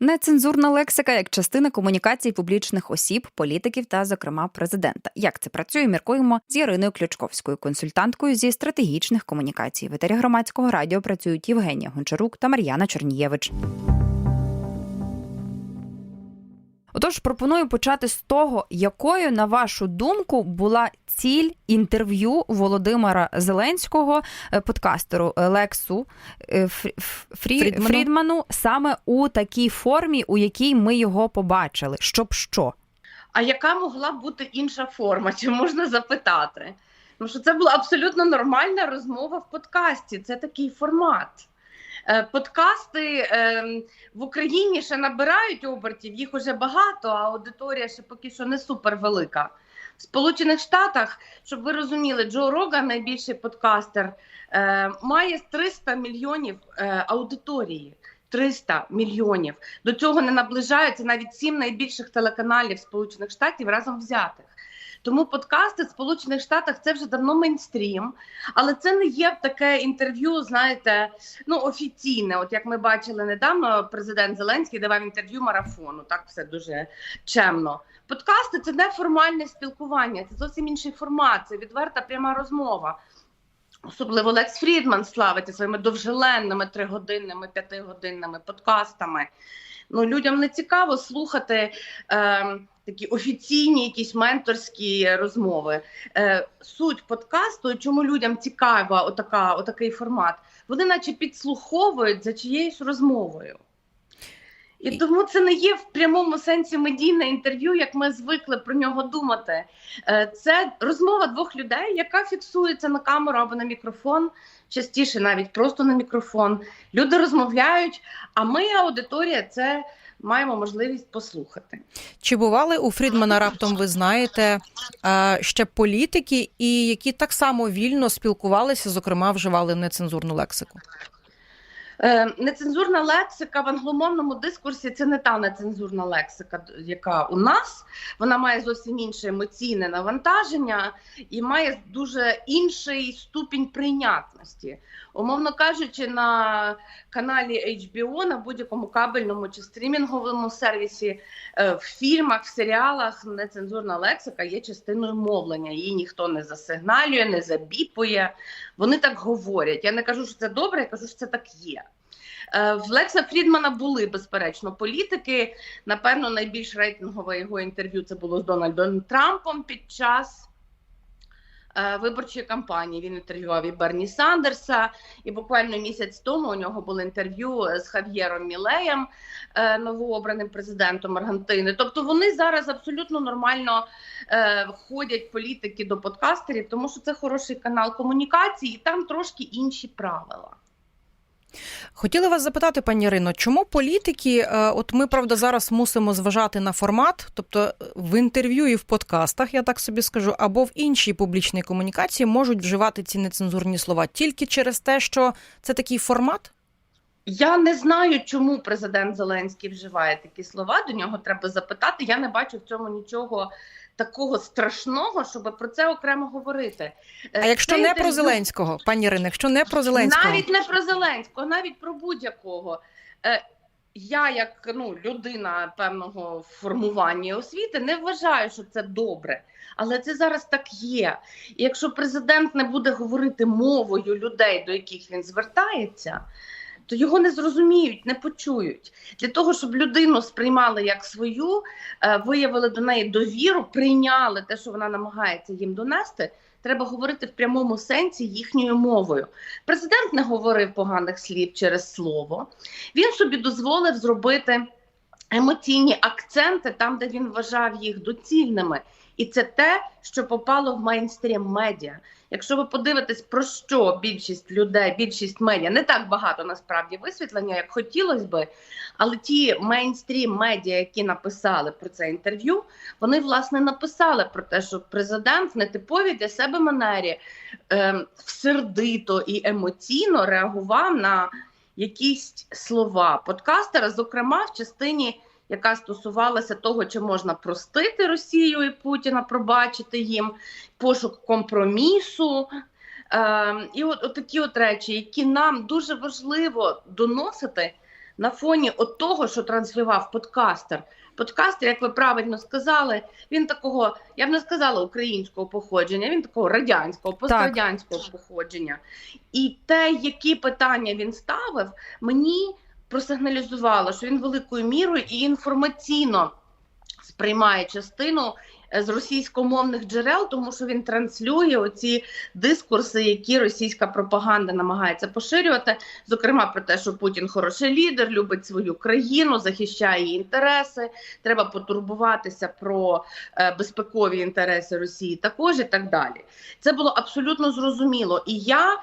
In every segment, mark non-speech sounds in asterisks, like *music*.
Нецензурна лексика як частина комунікації публічних осіб, політиків та, зокрема, президента. Як це працює, міркуємо з Яриною Ключковською, консультанткою зі стратегічних комунікацій. В етері громадського радіо працюють Євгенія Гончарук та Мар'яна Чернієвич. Отож, пропоную почати з того, якою, на вашу думку, була ціль інтерв'ю Володимира Зеленського е, подкастеру Лексу е, Фрі- Фрі- Фрідману. Фрідману саме у такій формі, у якій ми його побачили. Щоб що? А яка могла бути інша форма? Чи можна запитати? Тому що це була абсолютно нормальна розмова в подкасті. Це такий формат. Е, Подкасти е, в Україні ще набирають обертів, їх уже багато, а аудиторія ще поки що не супер велика. В Сполучених Штатах, щоб ви розуміли, Джо Роган, найбільший подкастер, е, має 300 мільйонів е, аудиторії. 300 мільйонів. До цього не наближаються навіть сім найбільших телеканалів Сполучених Штатів разом взятих. Тому подкасти в Сполучених Штатах це вже давно мейнстрім, але це не є таке інтерв'ю, знаєте, ну офіційне. От як ми бачили недавно, президент Зеленський давав інтерв'ю марафону. Так все дуже чемно. Подкасти це неформальне спілкування, це зовсім інший формат, це відверта пряма розмова. Особливо Лекс Фрідман славиться своїми довжеленними тригодинними, п'ятигодинними подкастами. Ну, людям не цікаво слухати е, такі офіційні, якісь менторські розмови. Е, суть подкасту, чому людям цікава отака, отакий формат, вони наче підслуховують за чиєюсь розмовою. І тому це не є в прямому сенсі медійне інтерв'ю, як ми звикли про нього думати. Е, Це розмова двох людей, яка фіксується на камеру або на мікрофон, частіше навіть просто на мікрофон. Люди розмовляють, а ми, аудиторія, це маємо можливість послухати. Чи бували у Фрідмана раптом, ви знаєте, ще політики, і які так само вільно спілкувалися, зокрема, вживали нецензурну лексику? Е, Нецензурна лексика в англомовному дискурсі це не та нецензурна лексика, яка у нас. Вона має зовсім інше емоційне навантаження і має дуже інший ступінь прийнятності. Умовно кажучи, на каналі HBO, на будь-якому кабельному чи стрімінговому сервісі, е, в фільмах, в серіалах нецензурна лексика є частиною мовлення. Її ніхто не засигналює, не забіпує. Вони так говорять. Я не кажу, що це добре, я кажу, що це так є. Е, В Лекса Фрідмана були безперечно політики. Напевно, найбільш рейтингове його інтерв'ю це було з Дональдом Трампом під час е, виборчої кампанії. Він інтерв'ював і Берні Сандерса, і буквально місяць тому у нього було інтерв'ю з Хав'єром Мілеєм, е, новообраним президентом Аргентини. Тобто вони зараз абсолютно нормально е, ходять політики до подкастерів, тому що це хороший канал комунікації, і там трошки інші правила. Хотіла вас запитати, пані Ірино, чому політики, е, от ми правда зараз мусимо зважати на формат, тобто е, в інтерв'ю і в подкастах, я так собі скажу, або в іншій публічній комунікації можуть вживати ці нецензурні слова тільки через те, що це такий формат? Я не знаю, чому президент Зеленський вживає такі слова. До нього треба запитати. Я не бачу в цьому нічого такого страшного, щоб про це окремо говорити. А Е, якщо це не інтерв'ю- про Зеленського, пані Ірино, якщо не про Зеленського, Навіть не про Зеленського, навіть про будь-якого. Е, я, як ну, людина певного формування освіти, не вважаю, що це добре. Але це зараз так є. І якщо президент не буде говорити мовою людей, до яких він звертається, то його не зрозуміють, не почують. Для того, щоб людину сприймали як свою, е, виявили до неї довіру, прийняли те, що вона намагається їм донести, треба говорити в прямому сенсі їхньою мовою. Президент не говорив поганих слів через слово. Він собі дозволив зробити емоційні акценти там, де він вважав їх доцільними. І це те, що попало в мейнстрім медіа. Якщо ви подивитесь, про що більшість людей, більшість медіа, не так багато насправді висвітлення, як хотілося би, але ті мейнстрім медіа, які написали про це інтерв'ю, вони власне написали про те, що президент в нетиповій для себе манері е, сердито і емоційно реагував на якісь слова подкастера, зокрема в частині, яка стосувалася того, чи можна простити Росію і Путіна, пробачити їм пошук компромісу. Е, і от, от такі от речі, які нам дуже важливо доносити на фоні от того, що транслював подкастер. Подкастер, як ви правильно сказали, він такого, я б не сказала українського походження, він такого радянського, пострадянського походження. І те, які питання він ставив, мені просигналізувало, що він великою мірою і інформаційно сприймає частину е, з російськомовних джерел, тому що він транслює оці дискурси, які російська пропаганда намагається поширювати. Зокрема, про те, що Путін хороший лідер, любить свою країну, захищає її інтереси. Треба потурбуватися про е, безпекові інтереси Росії, також і так далі. Це було абсолютно зрозуміло. І я,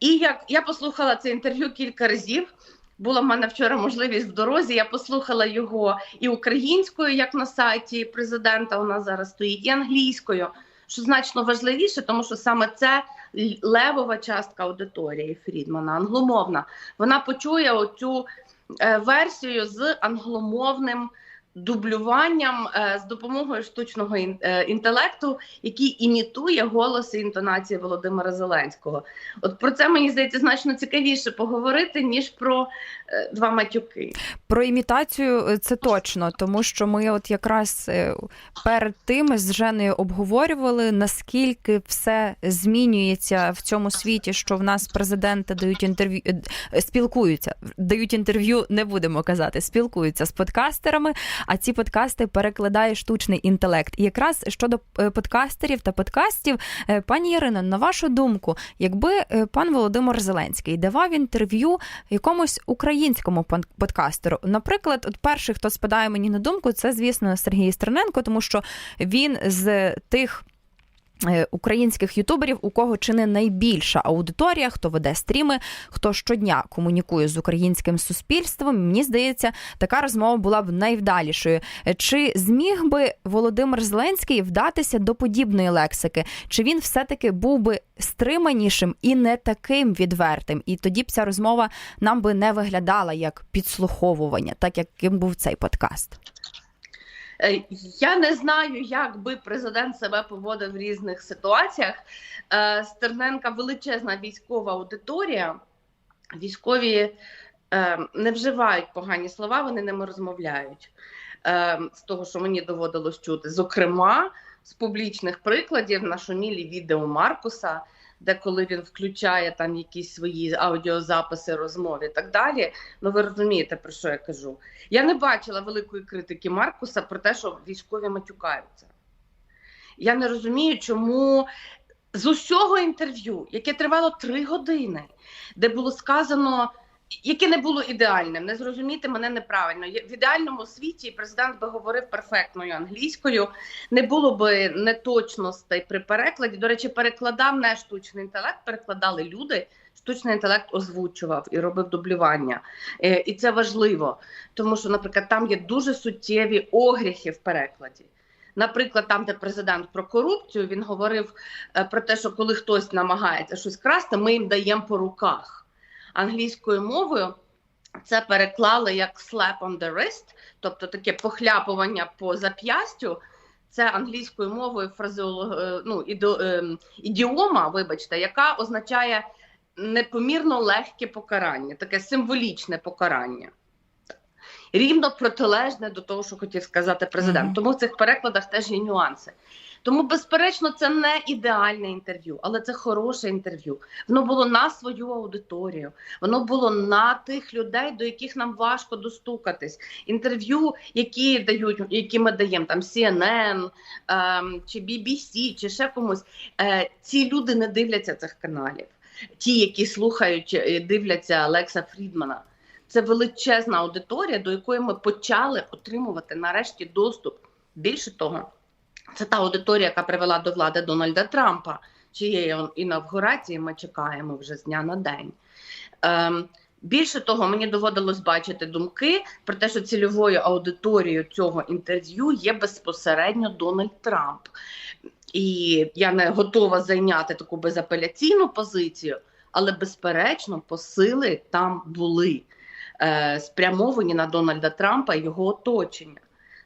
і як я послухала це інтерв'ю кілька разів. Була в мене вчора можливість в дорозі. Я послухала його і українською, як на сайті президента. У нас зараз стоїть, і англійською, що значно важливіше, тому що саме це левова частка аудиторії Фрідмана, англомовна. Вона почує оцю е, версію з англомовним дублюванням е, з допомогою штучного е, інтелекту, який імітує голос і інтонації Володимира Зеленського. От про це мені здається значно цікавіше поговорити ніж про е, два матюки. Про імітацію це точно, тому що ми, от якраз перед тим з Женою обговорювали, наскільки все змінюється в цьому світі, що в нас президенти дають інтерв'ю, спілкуються, дають інтерв'ю, не будемо казати, спілкуються з подкастерами, а ці подкасти перекладає штучний інтелект. І якраз щодо е, подкастерів та подкастів, е, пані Ірино, на вашу думку, якби е, пан Володимир Зеленський давав інтерв'ю якомусь українському подкастеру. Наприклад, от перший, хто спадає мені на думку, це звісно Сергій Стерненко, тому що він з тих. Е, Українських ютуберів, у кого чи не найбільша аудиторія, хто веде стріми, хто щодня комунікує з українським суспільством. Мені здається, така розмова була б найвдалішою. Е, Чи зміг би Володимир Зеленський вдатися до подібної лексики? Чи він все-таки був би стриманішим і не таким відвертим? І тоді б ця розмова нам би не виглядала як підслуховування, так яким був цей подкаст. Е, Я не знаю, як би президент себе поводив в різних ситуаціях. Е, Стерненка величезна військова аудиторія. Військові е, не вживають погані слова, вони ними розмовляють. З того, що мені доводилось чути. Зокрема, з публічних прикладів нашумілі відео Маркуса, де коли він включає там якісь свої аудіозаписи розмови і так далі. Ну ви розумієте, про що я кажу. Я не бачила великої критики Маркуса про те, що військові матюкаються. Я не розумію, чому з усього інтерв'ю, яке тривало три години, де було сказано, яке не було ідеальним, не зрозуміти мене неправильно. В ідеальному світі президент би говорив перфектною англійською, не було би неточностей при перекладі. До речі, перекладав не штучний інтелект, перекладали люди. Штучний інтелект озвучував і робив дублювання. Е, І це важливо, тому що, наприклад, там є дуже суттєві огріхи в перекладі. Наприклад, там, де президент про корупцію, він говорив е, про те, що коли хтось намагається щось красти, ми їм даємо по руках. Англійською мовою це переклали як slap on the wrist, тобто таке похляпування по зап'ястю. Це англійською мовою фразеолог, е, ну, іду... ем, ідіома, вибачте, яка означає непомірно легке покарання, таке символічне покарання. Рівно протилежне до того, що хотів сказати президент. Мгм. Тому в цих перекладах теж є нюанси. Тому, безперечно, це не ідеальне інтерв'ю, але це хороше інтерв'ю. Воно було на свою аудиторію, воно було на тих людей, до яких нам важко достукатись. Інтерв'ю, які дають, які ми даємо там CNN ем, чи BBC, чи ще комусь. Е, ці люди не дивляться цих каналів. Ті, які слухають, е, дивляться Лекса Фрідмана. Це величезна аудиторія, до якої ми почали отримувати нарешті доступ. Більше того, це та аудиторія, яка привела до влади Дональда Трампа, чиєї інавгурації ми чекаємо вже з дня на день. Ем, більше того, мені доводилось бачити думки про те, що цільовою аудиторією цього інтерв'ю є безпосередньо Дональд Трамп. І я не готова зайняти таку безапеляційну позицію, але безперечно посили там були спрямовані на Дональда Трампа і його оточення.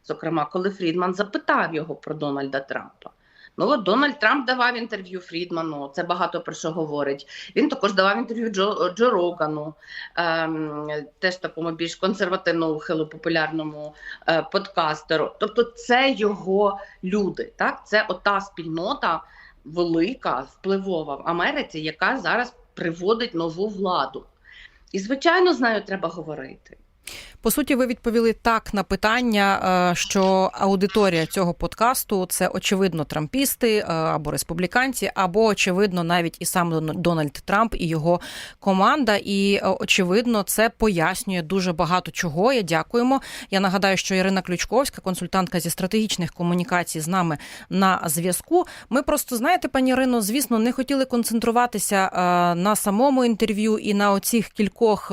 Зокрема, коли Фрідман запитав його про Дональда Трампа. Ну от Дональд Трамп давав інтерв'ю Фрідману. Це багато про що говорить. Він також давав інтерв'ю Джо, Джо Рогану, ем, теж такому більш консервативно ухилу популярному е, подкастеру. Тобто, це його люди. Так, це ота спільнота велика, впливова в Америці, яка зараз приводить нову владу. І звичайно, з нею треба говорити. По суті, ви відповіли так на питання, е, що аудиторія цього подкасту це очевидно трампісти е, або республіканці, або очевидно, навіть і сам Дональд Трамп і його команда. І е, очевидно, це пояснює дуже багато чого. Я дякуємо. Я нагадаю, що Ірина Ключковська, консультантка зі стратегічних комунікацій, з нами на зв'язку. Ми просто знаєте, пані Ірино, звісно, не хотіли концентруватися на самому інтерв'ю і на оцих кількох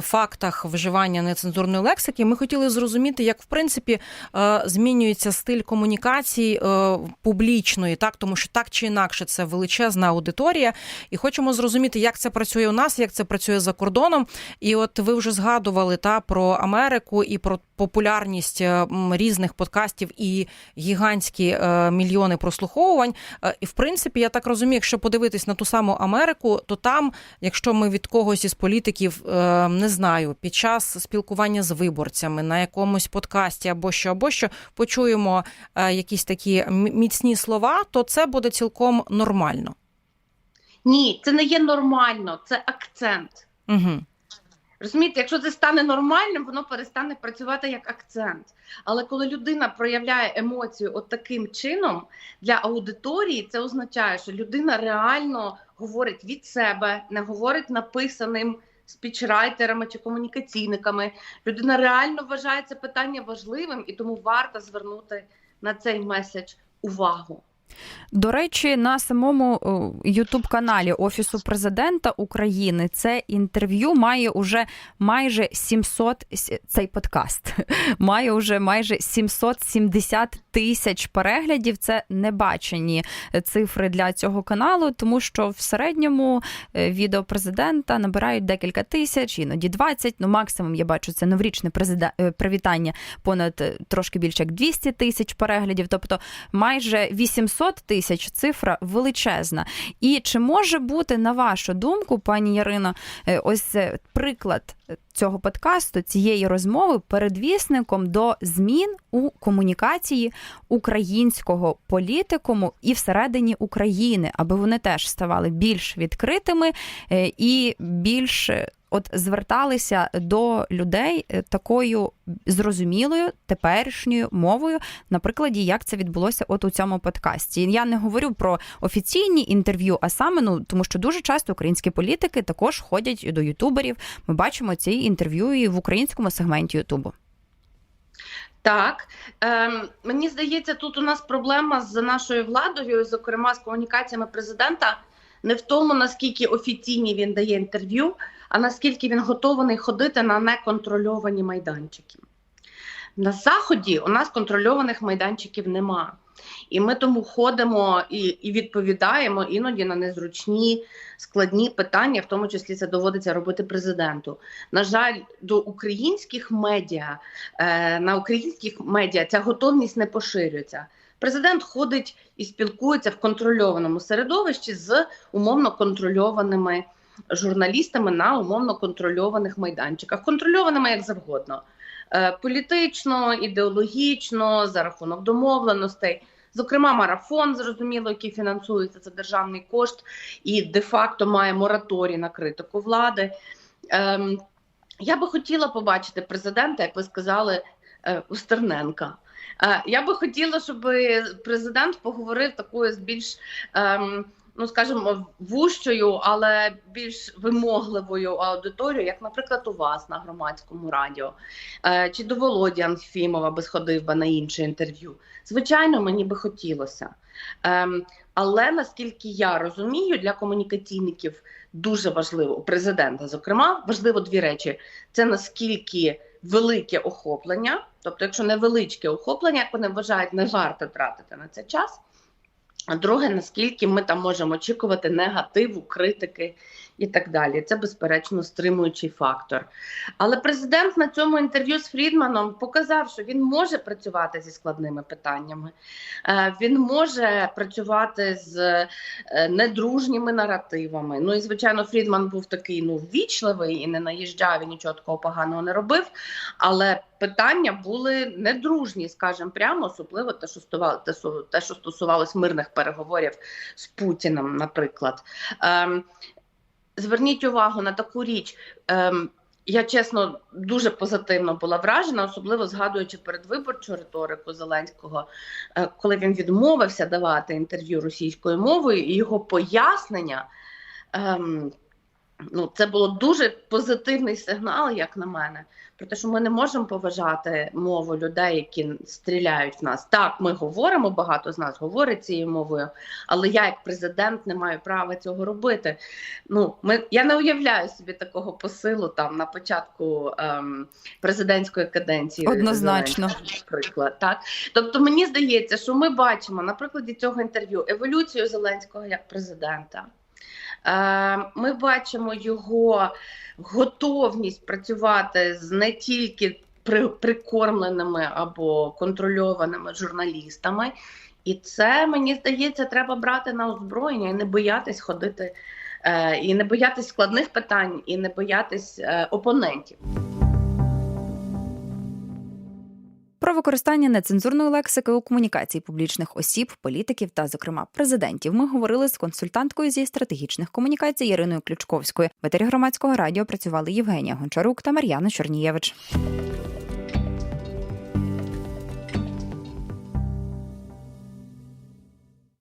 фактах вживання нецензурної лексики. Ми хотіли зрозуміти, як в принципі е, змінюється стиль комунікації е, публічної, так тому що так чи інакше це величезна аудиторія, і хочемо зрозуміти, як це працює у нас, як це працює за кордоном. І от ви вже згадували та про Америку і про популярність е, різних подкастів і гігантські мільйони прослуховувань. І в принципі, я так розумію, якщо подивитись на ту саму Америку, то там, якщо ми від когось із політиків не знаю, під час спілкування з виборцями на якомусь подкасті або що, або що почуємо е, якісь такі міцні слова, то це буде цілком нормально. Ні, це не є нормально, це акцент. Угу. Розумієте, якщо це стане нормальним, воно перестане працювати як акцент. Але коли людина проявляє емоцію от таким чином для аудиторії, це означає, що людина реально говорить від себе, не говорить написаним спічрайтерами чи комунікаційниками. Людина реально вважає це питання важливим і тому варто звернути на цей меседж увагу. До речі, на самому Ютуб каналі Офісу президента України це інтерв'ю має уже майже 700, цей подкаст *laughs* має уже майже 770 тисяч переглядів. Це небачені цифри для цього каналу, тому що в середньому е, відео президента набирають декілька тисяч, іноді 20. Ну, максимум я бачу це новорічне президе- е, привітання понад е, трошки більше як 200 тисяч переглядів. Тобто майже 800 тисяч цифра величезна. І чи може бути, на вашу думку, пані Ярино, е, ось приклад цього подкасту, цієї розмови передвісником до змін у комунікації українського політикуму і всередині України, аби вони теж ставали більш відкритими е, і більш от зверталися до людей е, такою зрозумілою теперішньою мовою, на прикладі, як це відбулося от у цьому подкасті. Я не говорю про офіційні інтерв'ю, а саме ну тому, що дуже часто українські політики також ходять до ютуберів. Ми бачимо ці інтерв'ю і в українському сегменті Ютубу. Так, ем, мені здається, тут у нас проблема з нашою владою, зокрема з комунікаціями президента, не в тому, наскільки офіційні він дає інтерв'ю, а наскільки він готовий ходити на неконтрольовані майданчики. На заході у нас контрольованих майданчиків нема. І ми тому ходимо і, і відповідаємо іноді на незручні складні питання, в тому числі це доводиться робити президенту. На жаль, до українських медіа е, на українських медіа ця готовність не поширюється. Президент ходить і спілкується в контрольованому середовищі з умовно контрольованими журналістами на умовно контрольованих майданчиках, контрольованими як завгодно. Е, Політично, ідеологічно, за рахунок домовленостей. Зокрема, марафон, зрозуміло, який фінансується це державний кошт і де-факто має мораторій на критику влади. Ем, я би хотіла побачити президента, як ви сказали, е, у Стерненка. Е, Я би хотіла, щоб президент поговорив такою з більш, ем, ну скажімо, вущою, але більш вимогливою аудиторією, як, наприклад, у вас на громадському радіо, Е, чи до Володі Анфімова би сходив би на інше інтерв'ю. Звичайно, мені би хотілося. Ем, але наскільки я розумію, для комунікаційників дуже важливо у президента, зокрема, важливо дві речі: це наскільки велике охоплення, тобто, якщо невеличке охоплення, як вони вважають, не варто тратити на це час. А друге, наскільки ми там можемо очікувати негативу, критики і так далі. Це безперечно стримуючий фактор. Але президент на цьому інтерв'ю з Фрідманом показав, що він може працювати зі складними питаннями, Е, він може працювати з е, недружніми наративами. Ну і звичайно, Фрідман був такий ну ввічливий і не наїжджав і нічого такого поганого не робив. Але питання були недружні, скажімо прямо, особливо те, що те, що- стосувалось мирних переговорів з Путіним, наприклад. Ем, зверніть увагу на таку річ. Ем, я чесно дуже позитивно була вражена, особливо згадуючи передвиборчу риторику Зеленського, е, коли він відмовився давати інтерв'ю російською мовою, і його пояснення. Ем, ну, це було дуже позитивний сигнал, як на мене, про те, що ми не можемо поважати мову людей, які стріляють в нас. Так, ми говоримо, багато з нас говорить цією мовою, але я, як президент, не маю права цього робити. Ну, ми, я не уявляю собі такого посилу там на початку ем, президентської каденції. Однозначно. Наприклад, так. Тобто, мені здається, що ми бачимо на прикладі цього інтерв'ю еволюцію Зеленського як президента. Е, Ми бачимо його готовність працювати з не тільки при- прикормленими або контрольованими журналістами. І це мені здається, треба брати на озброєння і не боятись ходити, е, і не боятись складних питань, і не боятись е, опонентів. Про використання нецензурної лексики у комунікації публічних осіб, політиків та, зокрема, президентів. Ми говорили з консультанткою зі стратегічних комунікацій Іриною Ключковською. В етері громадського радіо працювали Євгенія Гончарук та Мар'яна Чорнієвич.